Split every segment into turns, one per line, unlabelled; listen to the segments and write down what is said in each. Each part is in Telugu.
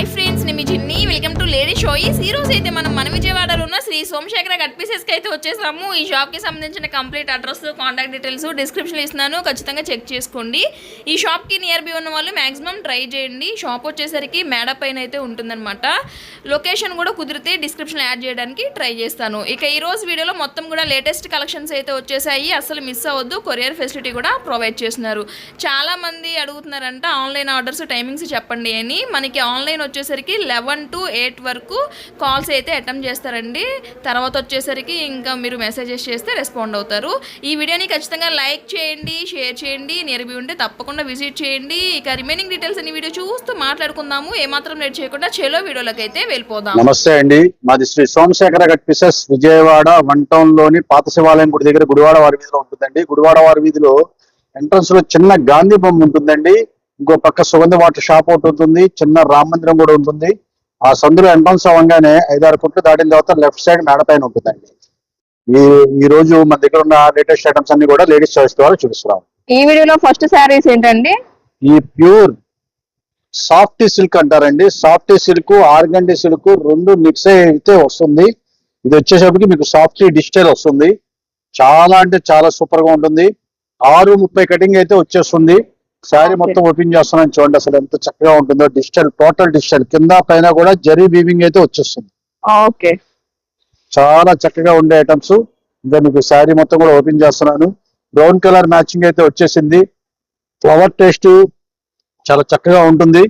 Hi. ఫ్రెండ్స్ నేను మీ చిన్ని వెల్కమ్ టు లేడీ షోయిస్ ఈ రోజు అయితే మనం మన విజయవాడలో ఉన్న శ్రీ సోమశేఖర కట్ పీసెస్కి అయితే వచ్చేసాము. ఈ షాప్కి సంబంధించిన complete address contact details description ఇస్తున్నాను. ఖచ్చితంగా చెక్ చేసుకోండి. ఈ షాప్కి నియర్ బై ఉన్న వాళ్ళు మాక్సిమం ట్రై చేయండి. షాప్ వచ్చేసరికి మేడ పైన అయితే ఉంటుందన్నమాట. లొకేషన్ కూడా కుదిరితే డిస్క్రిప్షన్ యాడ్ చేయడానికి ట్రై చేస్తాను. ఇక ఈ రోజు వీడియోలో మొత్తం కూడా లేటెస్ట్ కలెక్షన్స్ అయితే వచ్చేసాయి. అసలు మిస్ అవ్వద్దు. కొరియర్ ఫెసిలిటీ కూడా ప్రొవైడ్ చేస్తున్నారు. చాలా మంది అడుగుతున్నారంట ఆన్లైన్ ఆర్డర్స్ టైమింగ్స్ చెప్పండి అని. మనకి ఆన్లైన్ వచ్చేసరికి లెవెన్ టు ఎయిట్ వరకు కాల్స్ అయితే అటెంప్ట్ చేస్తారండి. తర్వాత వచ్చేసరికి ఇంకా మీరు మెసేజెస్ చేస్తే రెస్పాండ్ అవుతారు. ఈ వీడియోని ఖచ్చితంగా లైక్ చేయండి షేర్ చేయండి నియర్బీ ఉంటే తప్పకుండా విజిట్ చేయండి. ఇక రిమైనింగ్ డీటెయిల్స్ అన్ని వీడియో చూస్తూ మాట్లాడుకుందాము. ఏమాత్రం లేట్ చేయకుండా చెలో వీడియోలోకి అయితే వెళ్ళిపోదాం.
నమస్తే అండి. మాది Shri Somasekhara cut pieces Vijayawada one టౌన్లోని పాత శివాలయం గుడి దగ్గర గుడివాడ వారి వీధిలో ఉంటుందండి. గుడివాడ వారి వీధిలో ఎంట్రన్స్లో చిన్న గాంధీ బొమ్మ ఉంటుందండి. ఇంకో పక్క సుగంధ వాటర్ షాప్ ఒకటి ఉంటుంది చిన్న రామ మందిరం కూడా ఉంటుంది. ఆ సందులో ఎంట్రన్స్ అవ్వగానే ఐదారు ఫుట్లు దాటిన తర్వాత లెఫ్ట్ సైడ్ మేడ పైన ఉంటుందండి. ఈ ఈ రోజు మన దగ్గర ఉన్న లేటెస్ట్ ఐటమ్స్ అన్ని కూడా లేడీస్ చాయిస్ ద్వారా చూపిస్తున్నాం.
ఈ వీడియోలో ఫస్ట్ శారీస్ ఏంటండి?
ఈ ప్యూర్ సాఫ్ట్ సిల్క్ అంటారండి. సాఫ్ట్ సిల్క్ ఆర్గండి సిల్క్ రెండు మిక్స్ అయితే వస్తుంది. ఇది వచ్చేసరికి మీకు సాఫ్ట్ డిజిటల్ వస్తుంది. చాలా అంటే చాలా సూపర్గా ఉంటుంది. ఆరు ముప్పై కటింగ్ అయితే వచ్చేస్తుంది. శారీ. మొత్తం ఓపెన్ చేస్తున్నాను చూడండి అసలు ఎంత చక్కగా ఉంటుందో. డిజిటల్ టోటల్ డిజిటల్ కింద పైన కూడా జరీ వీవింగ్ అయితే వచ్చేస్తుంది.
ఓకే
చాలా చక్కగా ఉండే ఐటమ్స్ ఇంకా మీకు శారీ మొత్తం కూడా ఓపెన్ చేస్తున్నాను. బ్రౌన్ కలర్ మ్యాచింగ్ అయితే వచ్చేసింది. ఫ్లవర్ టేస్ట్ చాలా చక్కగా ఉంటుంది.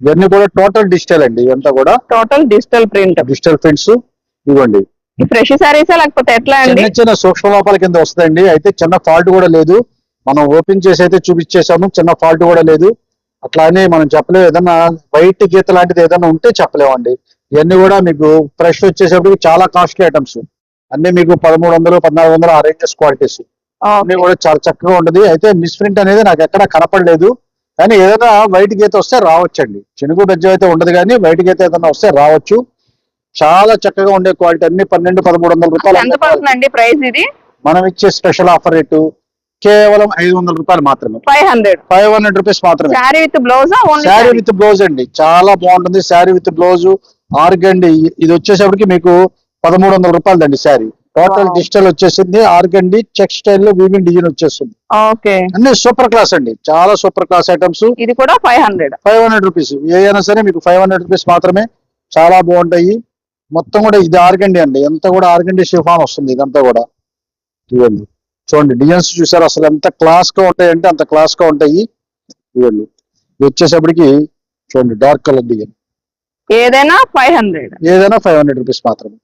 ఇవన్నీ కూడా టోటల్ డిజిటల్ అండి ఇదంతా కూడా.
Total digital print
digital prints ఇవ్వండి.
ఫ్రెష్ శారీసా లేకపోతే ఎట్లా అండి?
చిన్న చిన్న సూక్ష్మ లోపాల కింద వస్తాయండి అయితే చిన్న ఫాల్ట్ కూడా లేదు. మనం ఓపెన్ చేసి అయితే చూపించేసాము చిన్న ఫాల్ట్ కూడా లేదు. అట్లానే మనం చెప్పలేము ఏదన్నా వైట్ గీత లాంటిది ఏదైనా ఉంటే చెప్పలేమండి. ఇవన్నీ కూడా మీకు ఫ్రెష్ వచ్చేసరికి చాలా కాస్ట్లీ ఐటమ్స్. అన్ని మీకు పదమూడు వందలు పద్నాలుగు వందలు ఆ రేంజెస్ క్వాలిటీస్. అన్ని కూడా చాలా చక్కగా ఉంటుంది. అయితే మిస్ప్రింట్ అనేది నాకు ఎక్కడ కనపడలేదు. కానీ ఏదైనా వైట్ గీత వస్తే రావచ్చండి. చినుకు బెజ్జ అయితే ఉండదు కానీ వైట్ గీత ఏదైనా వస్తే రావచ్చు. చాలా చక్కగా ఉండే క్వాలిటీ. అన్ని పన్నెండు పదమూడు వందల రూపాయలు మనం ఇచ్చే స్పెషల్ ఆఫర్ రేటు కేవలం ఐదు వందల రూపాయలు మాత్రమే.
Five hundred.
Five hundred rupees మాత్రమే.
Sari with blouse?
Sari with blouse అండి. చాలా బాగుంటుంది శారీ విత్ బ్లౌజ్. ఆర్గండి ఇది వచ్చేసరికి మీకు పదమూడు వందల రూపాయలు అండి శారీ. టోటల్. డిజిటల్ వచ్చేసింది. ఆర్గండి చెక్ స్టైల్లో వీవింగ్ డిజైన్ వచ్చేస్తుంది.
ఓకే.
అన్ని సూపర్ క్లాస్ అండి. చాలా సూపర్ క్లాస్ ఐటమ్స్.
ఇది కూడా five hundred.
Five hundred rupees. ఏదైనా సరే మీకు ఫైవ్ హండ్రెడ్ రూపీస్ మాత్రమే. చాలా బాగుంటాయి. మొత్తం కూడా ఇది ఆర్గండి అండి ఎంత కూడా ఆర్గండి షిఫాన్ వస్తుంది. ఇదంతా కూడా. ఇవ్వండి చూడండి డిజైన్స్ చూసారు? అసలు ఎంత క్లాస్గా ఉంటాయి అంటే అంత క్లాస్గా ఉంటాయి ఇది వచ్చేసప్పటికి చూడండి డార్క్ కలర్ డిజైన్
ఏదైనా ఫైవ్ హండ్రెడ్
ఏదైనా ఫైవ్ హండ్రెడ్ రూపీస్ మాత్రమే.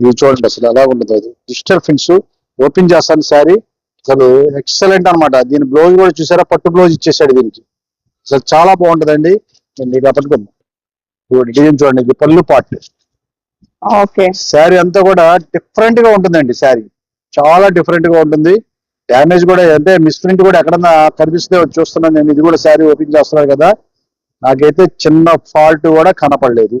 ఇది చూడండి అసలు ఎలా ఉండదు అది. డిజిటల్ ఫిన్స్ ఓపెన్ చేస్తాను శారీ అసలు ఎక్సలెంట్ అన్నమాట. దీని బ్లౌజ్ కూడా చూసారా? పట్టు బ్లౌజ్ ఇచ్చేసాడు దీనికి. అసలు చాలా బాగుంటదండి. నేను మీకు డిజైన్ చూడండి. ఇది పళ్ళు పార్ట్
ఓకే.
శారీ అంతా కూడా డిఫరెంట్గా ఉంటుందండి శారీ చాలా డిఫరెంట్గా ఉంటుంది. డ్యామేజ్ కూడా అంటే మిస్ప్రింట్ కూడా ఎక్కడన్నా కనిపిస్తే చూస్తున్నాను నేను. ఇది కూడా శారీ ఓపెన్ చేస్తున్నాను కదా. నాకైతే చిన్న ఫాల్ట్ కూడా కనపడలేదు.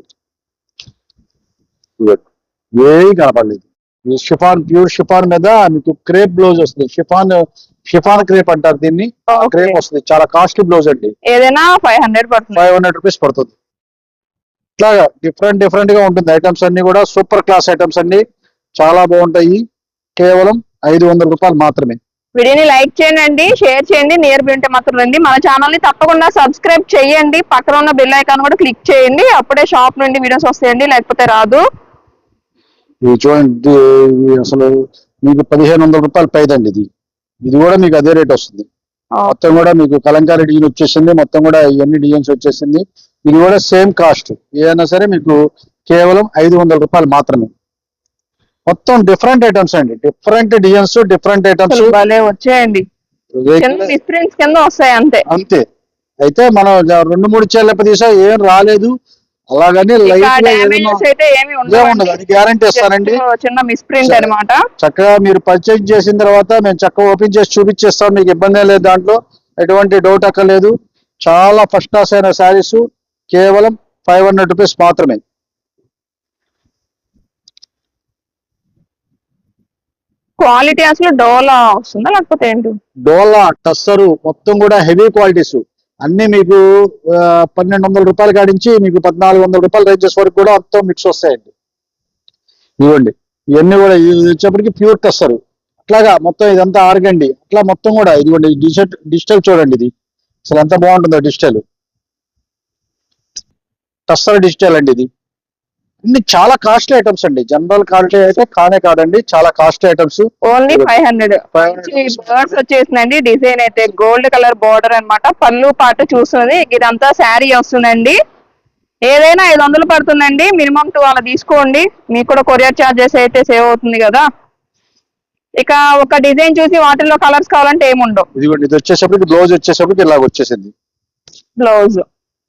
ఏమీ కనపడలేదు. ఈ షిఫాన్ ప్యూర్ షిఫాన్ మీద మీకు క్రేప్ బ్లౌజ్ వస్తుంది. షిఫాన్ షిఫాన్ క్రేప్ అంటారు దీన్ని. క్రేప్ వస్తుంది. చాలా కాస్ట్లీ బ్లౌజ్ అండి.
ఏదైనా ఫైవ్ హండ్రెడ్ పడుతుంది.
ఫైవ్ హండ్రెడ్ రూపీస్ పడుతుంది. ఇట్లాగా డిఫరెంట్ డిఫరెంట్గా ఉంటుంది. ఐటమ్స్ అన్ని కూడా సూపర్ క్లాస్ ఐటమ్స్ అన్ని చాలా బాగుంటాయి. కేవలం ఐదు వందల రూపాయలు మాత్రమే.
వీడియోని లైక్ చేయండి షేర్ చేయండి నియర్ బి ఉంటే మాత్రం రండి. మన ఛానల్ని తప్పకుండా సబ్స్క్రైబ్ చేయండి. పక్కన ఉన్న బెల్ ఐకాన్ కూడా క్లిక్ చేయండి. అప్పుడే షాప్ నుండి వీడియోస్ వస్తాయండి లేకపోతే రాదు.
ఇది చూడండి అసలు మీకు పదిహేను వందల రూపాయలు పైదండి ఇది. ఇది కూడా మీకు అదే రేట్ వస్తుంది. మొత్తం కూడా మీకు కలంకారీ డిజైన్ వచ్చేసింది మొత్తం కూడా ఇవన్నీ డిజైన్స్ వచ్చేసింది. ఇది కూడా సేమ్ కాస్ట్ ఏదైనా సరే మీకు కేవలం ఐదు వందల రూపాయలు మాత్రమే. మొత్తం డిఫరెంట్ ఐటమ్స్ అండి. డిఫరెంట్ డిజైన్స్ డిఫరెంట్ ఐటమ్స్
భలే వచ్చేయండి. కింద వస్తాయి అంతే.
అంతే. అయితే మనం రెండు మూడు చీరల తీసా ఏం రాలేదు. అలాగని లైట్ ఉండదు. అది గ్యారంటీ ఇస్తానండి.
చిన్న మిస్ప్రింట్
సరే.
అన్నమాట.
చక్కగా మీరు పర్చేజ్ చేసిన తర్వాత మేము చక్కగా ఓపెన్ చేసి చూపించేస్తాం. మీకు ఇబ్బంది లేదు దాంట్లో. ఎటువంటి డౌట్ అక్కర్లేదు. చాలా ఫస్ట్ క్లాస్ అయిన శారీస్. కేవలం ఫైవ్ హండ్రెడ్ రూపీస్ మాత్రమే.
క్వాలిటీ అసలు డోలా వస్తుందా లేకపోతే ఏంటి?
డోలా టస్సరు మొత్తం కూడా హెవీ క్వాలిటీస్. అన్ని మీకు పన్నెండు వందల రూపాయలు కాడించి మీకు పద్నాలుగు వందల రూపాయలు రేంజెస్ వరకు కూడా మొత్తం మిక్స్ వస్తాయండి. ఇవ్వండి. ఇవన్నీ కూడా ఇది వచ్చేప్పటికి ప్యూర్ టస్సరు. అట్లాగా మొత్తం ఇదంతా ఆరగండి. అట్లా మొత్తం కూడా ఇదిగోండి డిజిటల్ డిజిటల్ చూడండి ఇది. అసలు ఎంత బాగుంటుందో డిజిటల్. టస్సర్ డిజిటల్ అండి ఇది. ఇన్ని చాలా కాస్ట్లీ ఐటమ్స్ అండి. జనరల్ క్వాలిటీ అయితే కానే కాదండి. చాలా costly items
only five hundred
500
బర్డ్స్ వచ్చేసిందండి. డిజైన్ అయితే గోల్డ్ కలర్ బార్డర్ అన్నమాట. పళ్ళు పాటు చూస్తుంది. ఇదంతా శారీ వస్తుందండి. ఏదైనా ఐదు వందలు పడుతుందండి. మినిమం టూ అలా తీసుకోండి. మీకు కూడా కొరియర్ చార్జెస్ అయితే సేవ్ అవుతుంది కదా. ఇక ఒక డిజైన్ చూసి వాటిల్లో కలర్స్ కావాలంటే ఏముండవు.
ఇదిగోండి ఇది వచ్చేసప్పటికి బ్లౌజ్ వచ్చేసప్పటికి ఇలాగ వచ్చేసింది.
బ్లౌజ్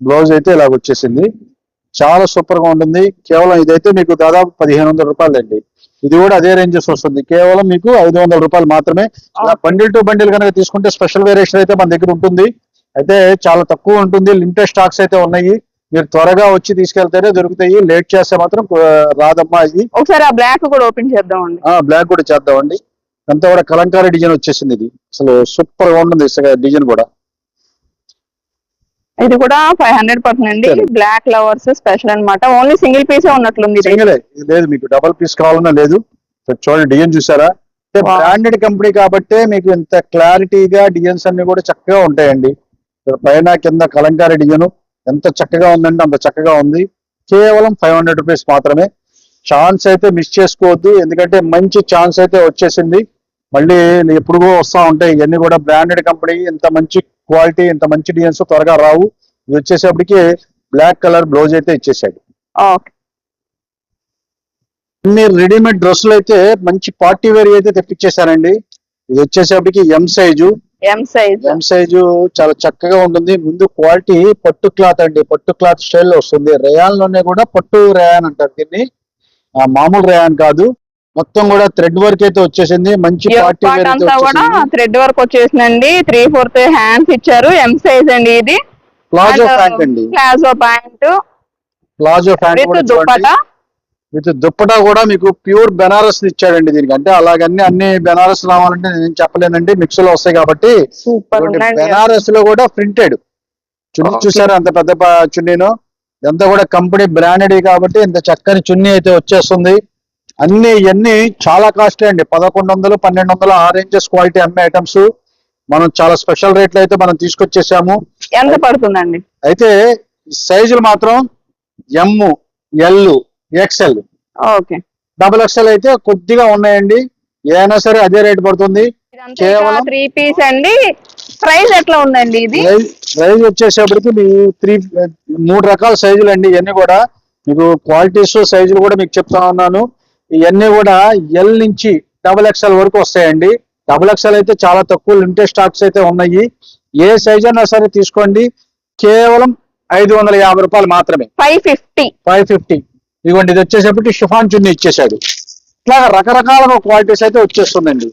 బ్లౌజ్ అయితే ఇలాగ వచ్చేసింది. చాలా సూపర్గా ఉంటుంది. కేవలం ఇదైతే మీకు దాదాపు పదిహేను వందల రూపాయలు అండి ఇది కూడా అదే రేంజెస్ వస్తుంది. కేవలం మీకు ఐదు వందల రూపాయలు మాత్రమే. బండిల్ టు బండిల్ కనుక తీసుకుంటే స్పెషల్ వేరియేషన్ అయితే మన దగ్గర ఉంటుంది. అయితే చాలా తక్కువ ఉంటుంది. లిమిటెడ్ స్టాక్స్ అయితే ఉన్నాయి. మీరు త్వరగా వచ్చి తీసుకెళ్తేనే దొరుకుతాయి. లేట్ చేస్తే మాత్రం రాదమ్మా ఇది.
ఒకసారి ఆ బ్లాక్ కూడా ఓపెన్ చేద్దామండి.
ఆ బ్లాక్ కూడా చేద్దామండి. అంతా కూడా కలంకారీ డిజైన్ వచ్చేసింది ఇది. అసలు సూపర్గా ఉంటుంది. డిజైన్ కూడా.
ఇది కూడా ఫైవ్ హండ్రెడ్ పడుతుందండి
సరే.
బ్లాక్ లవర్స్ స్పెషల్ అన్నమాట. ఓన్లీ సింగిల్ పీసే ఉన్నట్లుంది
లేదు మీకు. డబల్ పీస్ కావాలన్నా లేదు. చూడండి డిజైన్ చూసారా? అంటే. బ్రాండెడ్ కంపెనీ కాబట్టి మీకు ఇంత క్లారిటీగా డిజైన్స్ అన్ని కూడా చక్కగా ఉంటాయండి. పైన కింద కలంకారీ డిజైన్ ఎంత చక్కగా ఉందంటే అంత చక్కగా ఉంది. కేవలం ఫైవ్ హండ్రెడ్ రూపీస్ మాత్రమే. ఛాన్స్ అయితే మిస్ చేసుకోవద్దు. ఎందుకంటే మంచి ఛాన్స్ అయితే వచ్చేసింది. మళ్ళీ ఎప్పుడుగో వస్తా ఉంటాయి ఇవన్నీ కూడా బ్రాండెడ్ కంపెనీ ఇంత మంచి క్వాలిటీ ఇంత మంచి డిజైన్స్ త్వరగా రావు. ఇది వచ్చేసప్పటికి బ్లాక్ కలర్ బ్లౌజ్ అయితే ఇచ్చేసాడు. అన్ని రెడీమేడ్ డ్రెస్సులు అయితే మంచి పార్టీ వేర్ అయితే తెప్పించేశారండి. ఇది వచ్చేసప్పటికి M size
M size
M size చాలా చక్కగా ఉంటుంది. ముందు క్వాలిటీ పట్టు క్లాత్ అండి. పట్టు క్లాత్ స్టైల్ వస్తుంది. రేయాన్లోనే కూడా పట్టు రేయాన్ అంటారు దీన్ని. మామూలు రేయాన్ కాదు. మొత్తం కూడా థ్రెడ్ వర్క్ అయితే వచ్చేసింది. మంచి పార్టీ
అంతా కూడా
వచ్చేసింది.
థ్రెడ్ వర్క్ వచ్చేసిందండి. త్రీ ఫోర్త్ హ్యాండ్స్ ఇచ్చారు. ఎం సైజ్ అండి ఇది.
ప్లాజో ప్యాంట్ అండి.
Palazzo pant.
Palazzo pant
with dupatta?
With dupatta కూడా మీకు ప్యూర్ బెనారస్ ఇచ్చాడండి దీనికి. అంటే అలాగన్నీ అన్ని బెనారస్ రావాలంటే నేను చెప్పలేనండి. మిక్స్లో వస్తాయి కాబట్టి బెనారస్లో కూడా ప్రింటెడ్. చున్నీ. చూసారా అంత పెద్ద చున్నీను? ఇదంతా కూడా కంపెనీ బ్రాండెడ్ కాబట్టి ఇంత చక్కని చున్నీ అయితే వచ్చేస్తుంది. అన్ని ఇవన్నీ చాలా కాస్ట్లీ అండి. పదకొండు వందలు పన్నెండు వందలు ఆ రేంజెస్ క్వాలిటీ అమ్మే ఐటమ్స్ మనం చాలా స్పెషల్ రేట్లు అయితే మనం తీసుకొచ్చేసాము.
ఎంత పడుతుందండి?
అయితే సైజులు మాత్రం M L XL
okay.
Double XL అయితే కొద్దిగా ఉన్నాయండి. ఏదైనా సరే అదే రేట్ పడుతుంది. కేవలం
త్రీ పీస్ అండి. ప్రైస్ ఎట్లా ఉందండి ఇది?
ప్రైస్ వచ్చేసేపటికి మీ త్రీ మూడు రకాల సైజులు అండి ఇవన్నీ కూడా. మీకు క్వాలిటీస్ సైజులు కూడా మీకు చెప్తా ఉన్నాను. ఇవన్నీ కూడా ఎల్ నుంచి డబుల్ ఎక్స్ఎల్ వరకు వస్తాయండి. డబుల్ ఎక్స్ఎల్ అయితే చాలా తక్కువ లిమిటెడ్ స్టాక్స్ అయితే ఉన్నాయి. ఏ సైజ్ అయినా సరే తీసుకోండి. కేవలం ఐదు వందల యాభై రూపాయలు మాత్రమే.
Five fifty.
Five fifty. ఇదిగోండి ఇది వచ్చేసరికి షిఫాన్ చున్నీ ఇచ్చేసాడు ఇట్లా రకరకాల క్వాలిటీస్ అయితే వచ్చేస్తుందండి.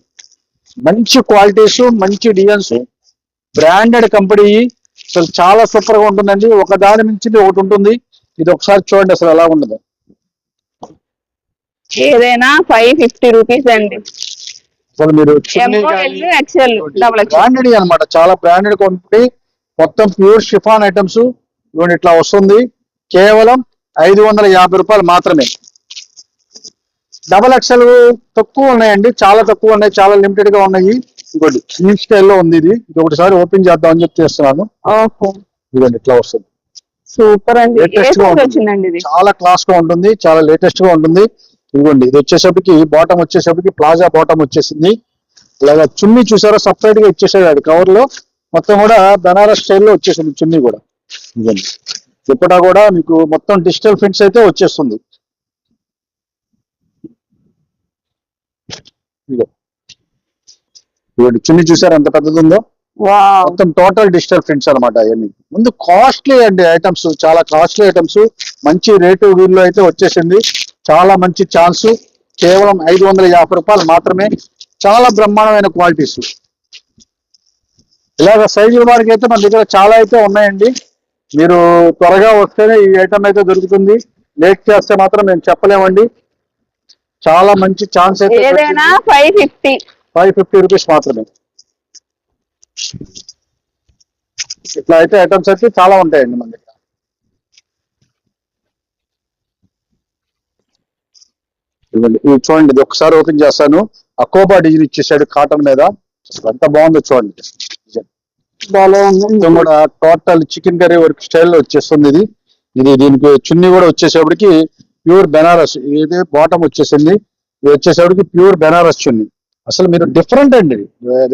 మంచి క్వాలిటీస్ మంచి డిజైన్స్ బ్రాండెడ్ కంపెనీ అసలు చాలా సూపర్గా ఉంటుందండి. ఒక దాని నుంచి ఒకటి ఉంటుంది. ఇది ఒకసారి చూడండి అసలు ఎలా ఉండదు
ఏదైనా ఫైవ్ ఫిఫ్టీ రూపీస్ అండి.
అసలు మీరు
ఎక్స్ఎల్ డబుల్
బ్రాండెడ్ అన్నమాట. చాలా బ్రాండెడ్ కంపెనీ మొత్తం ప్యూర్ షిఫాన్ ఐటమ్స్ ఇదిగోండి ఇట్లా వస్తుంది. కేవలం ఐదు వందల యాభై రూపాయలు మాత్రమే. డబల్ ఎక్స్ఎల్ తక్కువ ఉన్నాయండి. చాలా తక్కువ ఉన్నాయి. చాలా లిమిటెడ్గా ఉన్నాయి. ఇదిగోండి ఈ స్టైల్లో ఉంది ఇది. ఇది ఒకటిసారి ఓపెన్ చేద్దాం అని చెప్పి చేస్తున్నాను. ఇదిగోండి ఇట్లా వస్తుంది.
సూపర్ అండి.
గా ఉంటుంది.
ఇది?
చాలా క్లాస్గా ఉంటుంది. చాలా లేటెస్ట్గా ఉంటుంది. ఇదిగోండి ఇది వచ్చేసరికి బాటం వచ్చేసరికి ప్లాజా బాటం వచ్చేసింది. ఇలాగా చున్నీ చూసారా? సపరేట్గా ఇచ్చేసాడు అది కవర్లో. మొత్తం కూడా బనారస్ స్టైల్లో వచ్చేసింది చున్నీ కూడా. ఇదిగోండి దుప్పటా కూడా మీకు మొత్తం డిజిటల్ ప్రింట్స్ అయితే వచ్చేస్తుంది. ఇదిగో. ఇదిగోండి చున్నీ చూసారా? ఎంత పెద్దది ఉందో
వావ్.
మొత్తం టోటల్ డిజిటల్ ప్రింట్స్ అనమాట అవన్నీ ముందు కాస్ట్లీ అండి ఐటమ్స్ చాలా కాస్ట్లీ ఐటమ్స్ మంచి రేటు వీళ్ళు అయితే వచ్చేసింది. చాలా మంచి ఛాన్స్. కేవలం ఐదు వందల యాభై రూపాయలు మాత్రమే. చాలా బ్రహ్మాండమైన క్వాలిటీస్. ఇలాగ సైజుల వారికి అయితే మన దగ్గర చాలా అయితే ఉన్నాయండి. మీరు త్వరగా వస్తేనే ఈ ఐటమ్ అయితే దొరుకుతుంది. లేట్ చేస్తే మాత్రం మేము చెప్పలేమండి. చాలా మంచి ఛాన్స్ అయితే
five fifty
five fifty rupees మాత్రమే. ఇట్లా అయితే ఐటమ్స్ అయితే చాలా ఉంటాయండి మన దగ్గర. ఇది చూడండి ఇది ఒకసారి ఓపెన్ చేస్తాను. అకోబా డిజైన్ ఇచ్చేసాడు కాటన్ మీద. ఎంత బాగుందో చూడండి. కూడా టోటల్ చికెన్ కర్రీ వర్క్ స్టైల్లో వచ్చేస్తుంది ఇది. ఇది దీనికి చున్నీ కూడా వచ్చేసేపటికి ప్యూర్ బెనారస్. ఇది బాటమ్ వచ్చేసింది. ఇది వచ్చేసేపటికి ప్యూర్ బెనారస్ చున్నీ. అసలు మీరు డిఫరెంట్ అండి.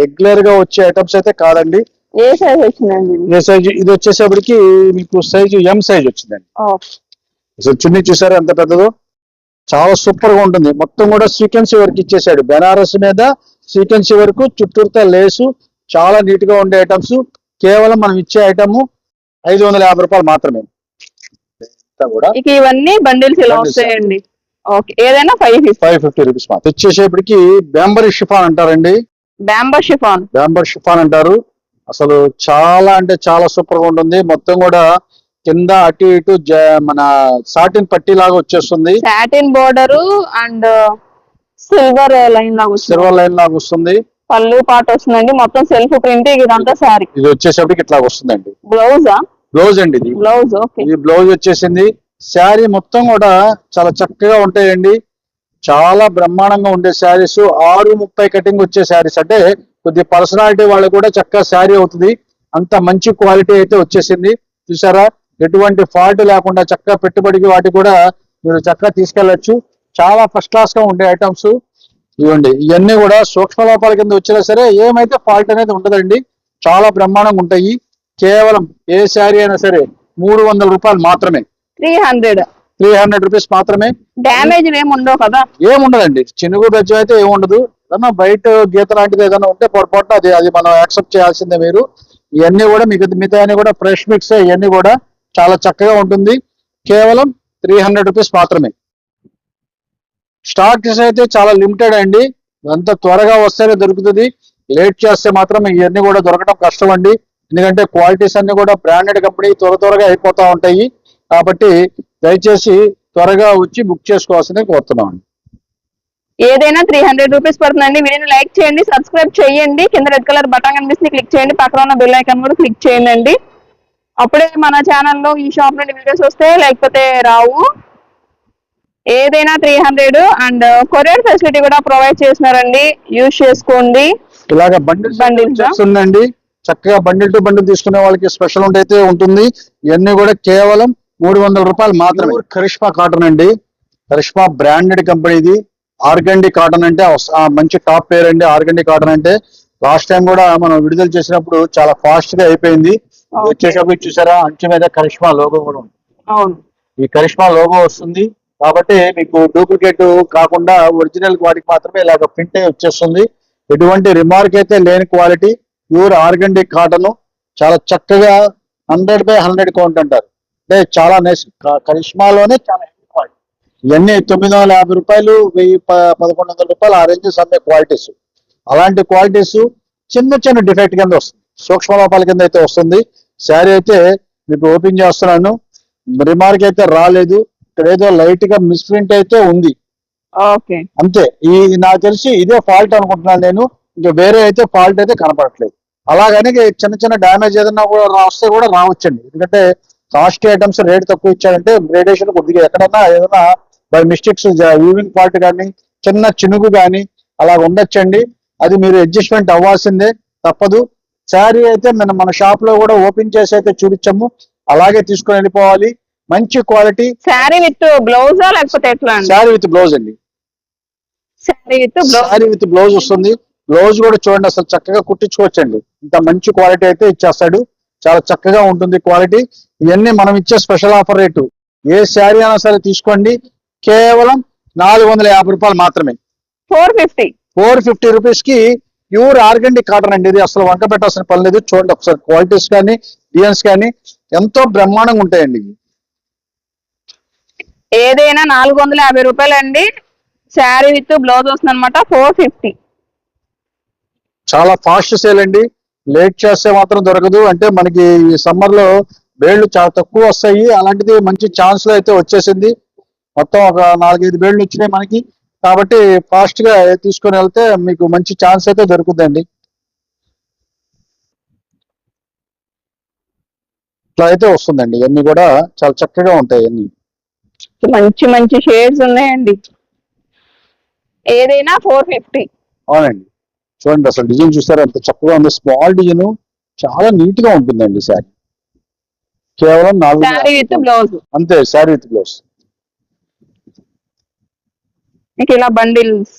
రెగ్యులర్గా వచ్చే ఐటమ్స్ అయితే కాదండి.
ఏ సైజ్ వచ్చిందండి ఇది?
ఏ సైజు? ఇది వచ్చేసేపటికి మీకు సైజు ఎం సైజ్ వచ్చిందండి. అసలు చున్నీ చూసారా ఎంత పెద్దదో? చాలా సూపర్గా ఉంటుంది. మొత్తం కూడా సీక్వెన్సీ వర్క్ ఇచ్చేసాడు. బెనారస్ మీద సీక్వెన్సీ వరకు చుట్టూరుతా లేసు చాలా నీట్గా ఉండే ఐటమ్స్ కేవలం మనం ఇచ్చే ఐటమ్ ఐదు వందల యాభై రూపాయలు మాత్రమే. కూడా
ఇక ఇవన్నీ బండిల్స్ ఇలా
Bundles.
వస్తాయండి. ఓకే ఏదైనా five fifty
five fifty rupees మాత్రం. బెంబర్ షిఫాన్ అంటారండి.
బ్యాంబో షిఫాన్
బెంబర్ షిఫాన్ అంటారు. అసలు చాలా అంటే చాలా సూపర్గా ఉంటుంది. మొత్తం కూడా కింద అటు ఇటు మన సాటిన్ పట్టీ లాగా వచ్చేస్తుంది.
Satin border and silver line లాగా వస్తుంది.
సిల్వర్ లైన్ లాగా వస్తుంది.
పళ్ళు పాట వస్తుందండి. మొత్తం సెల్ఫ్ ప్రింట్ ఇదంతా శారీ
ఇది వచ్చేసరికి ఇట్లా వస్తుందండి.
బ్లౌజా?
బ్లౌజ్ అండి ఇది.
Blouse okay.
ఇది బ్లౌజ్ వచ్చేసింది. శారీ మొత్తం కూడా చాలా చక్కగా ఉంటాయండి. చాలా బ్రహ్మాండంగా ఉండే శారీస్. ఆరు ముప్పై కటింగ్ వచ్చే శారీస్. అంటే కొద్ది పర్సనాలిటీ వాళ్ళకి కూడా చక్కగా శారీ అవుతుంది. అంత మంచి క్వాలిటీ అయితే వచ్చేసింది. చూసారా? ఎటువంటి ఫాల్ట్ లేకుండా చక్కగా పెట్టుబడికి వాటి కూడా మీరు చక్కగా తీసుకెళ్ళొచ్చు చాలా ఫస్ట్ క్లాస్గా ఉండే ఐటమ్స్ ఇవ్వండి. ఇవన్నీ కూడా సూక్ష్మ లోపాల కింద వచ్చినా సరే ఏమైతే ఫాల్ట్ అనేది ఉండదండి. చాలా బ్రహ్మాండంగా ఉంటాయి. కేవలం ఏ శారీ అయినా సరే మూడు వందల రూపాయలు మాత్రమే.
Three hundred.
Three hundred rupees మాత్రమే.
డ్యామేజ్ ఏమి ఉండవు కదా.
ఏముండదండి. చినుగు బెజ్జం అయితే ఏముండదు ఏదన్నా బయట గీత లాంటిది ఏదైనా ఉంటే పొరపాటు అది అది మనం యాక్సెప్ట్ చేయాల్సిందే మీరు. ఇవన్నీ కూడా మిగతా మిగతా కూడా ఫ్రెష్ మిక్స్ ఇవన్నీ కూడా చాలా చక్కగా ఉంటుంది. కేవలం త్రీ హండ్రెడ్ రూపీస్ మాత్రమే. స్టాక్స్ అయితే చాలా లిమిటెడ్ అండి. అంత త్వరగా వస్తేనే దొరుకుతుంది. లేట్ చేస్తే మాత్రం ఇవన్నీ కూడా దొరకడం కష్టం అండి. ఎందుకంటే క్వాలిటీస్ అన్ని కూడా బ్రాండెడ్ కంపెనీ త్వర త్వరగా అయిపోతూ ఉంటాయి. కాబట్టి దయచేసి త్వరగా వచ్చి బుక్ చేసుకోవాల్సిందే కోరుతున్నాం
ఏదైనా త్రీ హండ్రెడ్ రూపీస్ పడుతుందండి. వీడియోని లైక్ చేయండి సబ్స్క్రైబ్ చేయండి. కింద రెడ్ కలర్ బటన్ కనిపిస్తుంది. క్లిక్ చేయండి. పక్కన ఉన్న బెల్ ఐకాన్ కూడా క్లిక్ చేయండి. అండి అప్పుడే మన ఛానల్లో ఈ షాప్ నుండి వీడియోస్ వస్తాయి? లేకపోతే రావు? ఏదైనా three hundred and courier facility కూడా ప్రొవైడ్ చేస్తున్నారండి. యూజ్ చేసుకోండి.
ఇలాగ బండిల్
ఆ?
ఉందండి. చక్కగా బండిల్ టు బండిల్ తీసుకునే వాళ్ళకి స్పెషల్ అయితే ఉంటుంది. ఇవన్నీ కూడా కేవలం మూడు వందల రూపాయలు మాత్రమే. కరిష్మా కాటన్ అండి. కరిష్మా బ్రాండెడ్ కంపెనీ ఇది. ఆర్గండి కాటన్ అంటే మంచి టాప్ పేరు అండి ఆర్గండి కాటన్ అంటే. లాస్ట్ టైం కూడా మనం విడుదల చేసినప్పుడు చాలా ఫాస్ట్గా అయిపోయింది. వచ్చేటప్పుడు చూసారా అంచు మీద కరిష్మా లోగో కూడా ఉంది.
అవును.
ఈ కరిష్మా లోగో వస్తుంది. కాబట్టి మీకు డూప్లికేట్ కాకుండా ఒరిజినల్ వాటికి మాత్రమే ఇలాగ ప్రింట్ అయి వచ్చేస్తుంది. ఎటువంటి రిమార్క్ అయితే లేని క్వాలిటీ ప్యూర్ ఆర్గండి కాటన్ చాలా చక్కగా హండ్రెడ్ బై హండ్రెడ్ కౌంట్ అంటారు. అంటే చాలా నైస్ కరిష్మాలోనే చాలా క్వాలిటీ. ఇవన్నీ తొమ్మిది వందల యాభై రూపాయలు వెయ్యి పదకొండు వందల రూపాయలు ఆ రేంజెస్ అమ్మే క్వాలిటీస్. అలాంటి క్వాలిటీస్ చిన్న చిన్న డిఫెక్ట్ కింద వస్తుంది. సూక్ష్మ లోపాల కింద అయితే వస్తుంది. శారీ అయితే మీకు ఓపెన్ చేస్తున్నాను. రిమార్క్ అయితే రాలేదు. ఇక్కడ ఏదో లైట్గా మిస్ప్రింట్ అయితే ఉంది. అంతే. ఈ నాకు తెలిసి ఇదే ఫాల్ట్ అనుకుంటున్నాను నేను. ఇంకా వేరే అయితే ఫాల్ట్ అయితే కనపడట్లేదు. అలాగని చిన్న చిన్న డ్యామేజ్ ఏదైనా కూడా వస్తే కూడా రావచ్చండి. ఎందుకంటే కాస్ట్ ఐటమ్స్ రేట్ తక్కువ ఇచ్చారంటే గ్రేడేషన్ కొద్దిగా ఎక్కడైనా ఏదైనా బై మిస్టేక్స్ వీవింగ్ ఫాల్ట్ కానీ చిన్న చినుగు కానీ అలా ఉండొచ్చండి. అది మీరు అడ్జస్ట్మెంట్ అవ్వాల్సిందే. తప్పదు. శారీ అయితే మన మన షాప్లో కూడా ఓపెన్ చేసి అయితే చూపించాము. అలాగే తీసుకొని వెళ్ళిపోవాలి. మంచి క్వాలిటీ
శారీ విత్ బ్లౌజా లేకపోతే ఎట్లా
శారీ విత్ బ్లౌజ్ అండి.
Sari with blouse
sari with blouse వస్తుంది. బ్లౌజ్ కూడా చూడండి అసలు చక్కగా కుట్టించుకోవచ్చండి. ఇంత మంచి క్వాలిటీ అయితే ఇచ్చేస్తాడు. చాలా చక్కగా ఉంటుంది క్వాలిటీ ఇవన్నీ మనం ఇచ్చే స్పెషల్ ఆఫర్ రేటు. ఏ శారీ అయినా సరే తీసుకోండి. కేవలం నాలుగు వందల యాభై రూపాయలు మాత్రమే.
ఫోర్ ఫిఫ్టీ
ఫోర్ ఫిఫ్టీ రూపీస్కి ప్యూర్ ఆర్గండి కాటన్ అండి ఇది. అసలు వంక పెట్టాల్సిన పని లేదు. చూడండి ఒకసారి క్వాలిటీస్ కానీ డిజైన్స్ కానీ ఎంతో బ్రహ్మాండంగా ఉంటాయండి.
ఏదైనా నాలుగు వందల యాభై రూపాయలు అండి శారీ విత్ బ్లౌజ్ వస్తుంది అనమాట ఫోర్ ఫిఫ్టీ
చాలా ఫాస్ట్ సేల్ అండి. లేట్ చేస్తే మాత్రం దొరకదు. అంటే మనకి ఈ సమ్మర్లో బేళ్ళు చాలా తక్కువ వస్తాయి. అలాంటిది మంచి ఛాన్స్లో అయితే వచ్చేసింది. మొత్తం ఒక నాలుగైదు బేళ్ళు వచ్చినాయి మనకి. కాబట్టి ఫాస్ట్గా తీసుకొని వెళ్తే మీకు మంచి ఛాన్స్ అయితే దొరుకుతుందండి ఇట్లా అయితే వస్తుందండి. ఇవన్నీ కూడా చాలా చక్కగా ఉంటాయి అన్ని
మంచి మంచి షేడ్స్ ఉన్నాయండి. ఏదైనా ఫోర్ ఫిఫ్టీ
అవునండి. చూడండి అసలు డిజైన్ చూసారా ఎంత చక్కగా ఉంది. Small design. చాలా నీట్గా ఉంటుందండి శారీ. కేవలం నాలుగు అంతే శారీ విత్ బ్లౌజ్.
మీకు ఇలా బండిల్స్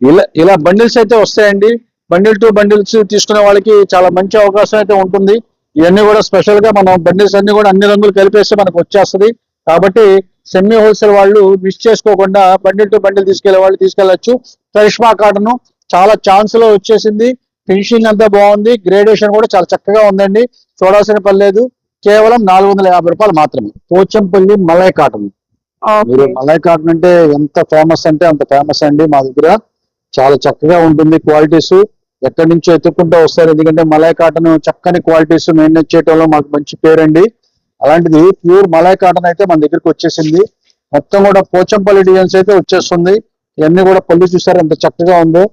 ఇలా ఇలా బండిల్స్ అయితే వస్తాయండి. బండిల్ టు బండిల్స్ తీసుకునే వాళ్ళకి చాలా మంచి అవకాశం అయితే ఉంటుంది. ఇవన్నీ కూడా స్పెషల్గా మనం బండిల్స్ అన్ని కూడా అన్ని రంగులు కలిపేస్తే మనకు వచ్చేస్తుంది. కాబట్టి సెమీ హోల్సేల్ వాళ్ళు మిస్ చేసుకోకుండా బండిల్ టు బండిల్ తీసుకెళ్ళే వాళ్ళు తీసుకెళ్ళొచ్చు కరిష్మా కాటన్ చాలా ఛాన్స్లో వచ్చేసింది. ఫినిషింగ్ అంతా బాగుంది. గ్రేడేషన్ కూడా చాలా చక్కగా ఉందండి. చూడాల్సిన పని లేదు. కేవలం నాలుగు వందల యాభై రూపాయలు మాత్రమే. పోచంపల్లి మలై కాటన్ మీరు మలై కాటన్ అంటే ఎంత ఫేమస్ అంటే అంత ఫేమస్ అండి మా దగ్గర. చాలా చక్కగా ఉంటుంది క్వాలిటీస్ ఎక్కడి నుంచో ఎత్తుకుంటూ వస్తారు? ఎందుకంటే మలై కాటన్ చక్కని క్వాలిటీస్ మెయింటైన్ చేయటంలో మాకు మంచి పేరండి. అలాంటిది ప్యూర్ మలై కాటన్ అయితే మన దగ్గరికి వచ్చేసింది. మొత్తం కూడా పోచంపల్లి డిజైన్స్ అయితే వచ్చేస్తుంది. ఇవన్నీ కూడా పళ్ళు చూసారు? ఎంత చక్కగా ఉందో.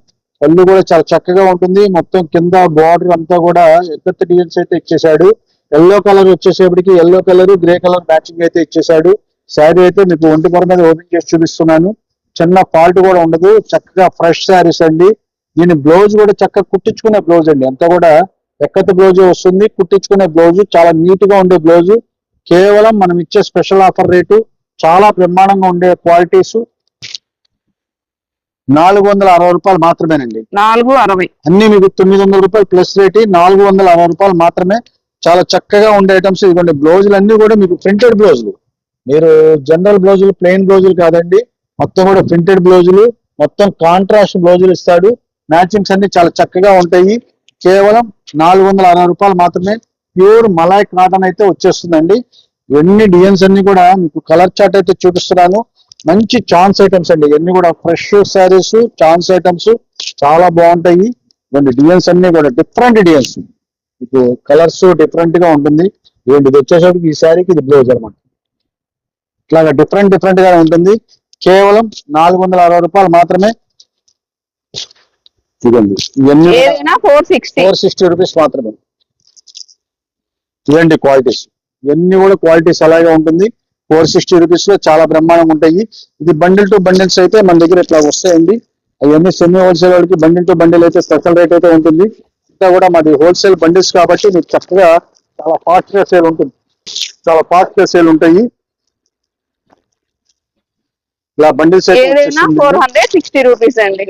పళ్ళు కూడా చాలా చక్కగా ఉంటుంది. మొత్తం కింద బార్డర్ అంతా కూడా ఎగ్గత్త డిజైన్స్ అయితే ఇచ్చేసాడు yellow colour వచ్చేసేపటికి yellow colour grey colour matching అయితే ఇచ్చేసాడు శారీ అయితే మీకు ఒంటి పొర మీద ఓపెన్ చేసి చూపిస్తున్నాను. చిన్న ఫాల్ట్ కూడా ఉండదు. చక్కగా ఫ్రెష్ శారీస్ అండి. దీని బ్లౌజ్ కూడా చక్కగా కుట్టించుకునే బ్లౌజ్ అండి. అంతా కూడా ఎక్కత బ్లౌజ్ వస్తుంది. కుట్టించుకునే బ్లౌజ్ చాలా నీట్గా ఉండే బ్లౌజ్ కేవలం మనం ఇచ్చే స్పెషల్ ఆఫర్ రేటు చాలా బ్రహ్మాండంగా ఉండే క్వాలిటీస్ నాలుగు వందల అరవై రూపాయలు మాత్రమేనండి.
నాలుగు అరవై.
అన్ని మీకు తొమ్మిది వందల రూపాయలు ప్లస్ రేట్ నాలుగు వందల అరవై రూపాయలు మాత్రమే. చాలా చక్కగా ఉండే ఐటమ్స్ ఇదిగోండి బ్లౌజులు అన్ని కూడా మీకు ప్రింటెడ్ బ్లౌజులు మీరు జనరల్ బ్లౌజులు ప్లెయిన్ బ్లౌజులు కాదండి మొత్తం కూడా ప్రింటెడ్ బ్లౌజులు మొత్తం కాంట్రాస్ట్ బ్లౌజులు ఇస్తాడు. మ్యాచింగ్స్ అన్ని చాలా చక్కగా ఉంటాయి. కేవలం నాలుగు వందల అరవై రూపాయలు మాత్రమే ప్యూర్ మలాయ్ కాటన్ అయితే వచ్చేస్తుందండి. ఎన్ని డిజైన్స్ అన్ని కూడా మీకు కలర్ చార్ట్ అయితే చూపిస్తున్నాను. మంచి ఛాన్స్ ఐటమ్స్ అండి. ఇవన్నీ కూడా ఫ్రెష్ శారీస్ ఛాన్స్ ఐటమ్స్ చాలా బాగుంటాయి. ఇవన్నీ డిజైన్స్ అన్ని కూడా డిఫరెంట్ డిజైన్స్. మీకు కలర్స్ డిఫరెంట్గా ఉంటుంది. ఏంటి ఇది వచ్చేసరికి ఈ శారీకి ఇది బ్లౌజ్ అనమాట. ఇట్లాగా డిఫరెంట్ డిఫరెంట్గా ఉంటుంది. కేవలం నాలుగు వందల అరవై రూపాయలు మాత్రమే ఇదండి ఇవన్నీ
four sixty
four sixty rupees మాత్రమే. ఇదండి క్వాలిటీస్ ఇవన్నీ కూడా క్వాలిటీస్ అలాగే ఉంటుంది. ఫోర్ సిక్స్టీ రూపీస్లో చాలా బ్రహ్మాండంగా ఉంటాయి. ఇది బండిల్ టు బండిల్స్ అయితే మన దగ్గర ఇట్లా వస్తాయండి. అవన్నీ సెమీ హోల్సేల్ వాళ్ళకి బండిల్ టు బండిల్ అయితే స్పెషల్ రేట్ అయితే ఉంటుంది. ఇంకా కూడా మాది హోల్సేల్ బండిల్స్ కాబట్టి మీకు చక్కగా చాలా ఫాస్ట్గా సేల్ ఉంటుంది. చాలా ఫాస్ట్గా సేల్ ఉంటాయి. ఇలా బండిల్స్ అయితే
ఏదైనా ఫోర్
వచ్చేసింది.
హండ్రెడ్ సిక్స్టీ రూపీస్ అండి